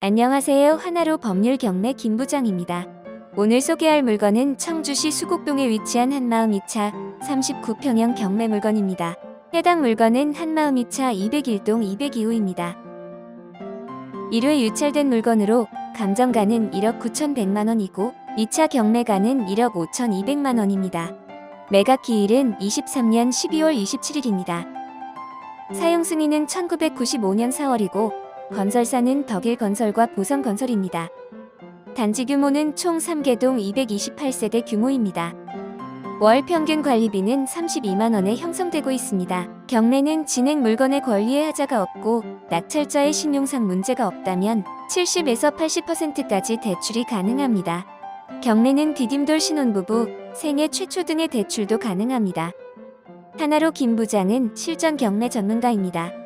안녕하세요. 하나로 법률 경매 김 부장입니다. 오늘 소개할 물건은 청주시 수곡동에 위치한 한마음 2차 39평형 경매 물건입니다. 해당 물건은 한마음 2차 201동 202호입니다. 1회 유찰된 물건으로 감정가는 1억 9,100만 원이고 2차 경매가는 1억 5,200만 원입니다. 매각 기일은 23년 12월 27일입니다. 사용 승인은 1995년 4월이고 건설사는 덕일 건설과 보성 건설입니다. 단지 규모는 총 3개동 228세대 규모입니다. 월 평균 관리비는 32만 원에 형성되고 있습니다. 경매는 진행 물건의 권리에 하자가 없고 낙찰자의 신용상 문제가 없다면 70에서 80%까지 대출이 가능합니다. 경매는 디딤돌 신혼부부, 생애 최초 등의 대출도 가능합니다. 하나로 김 부장은 실전 경매 전문가입니다.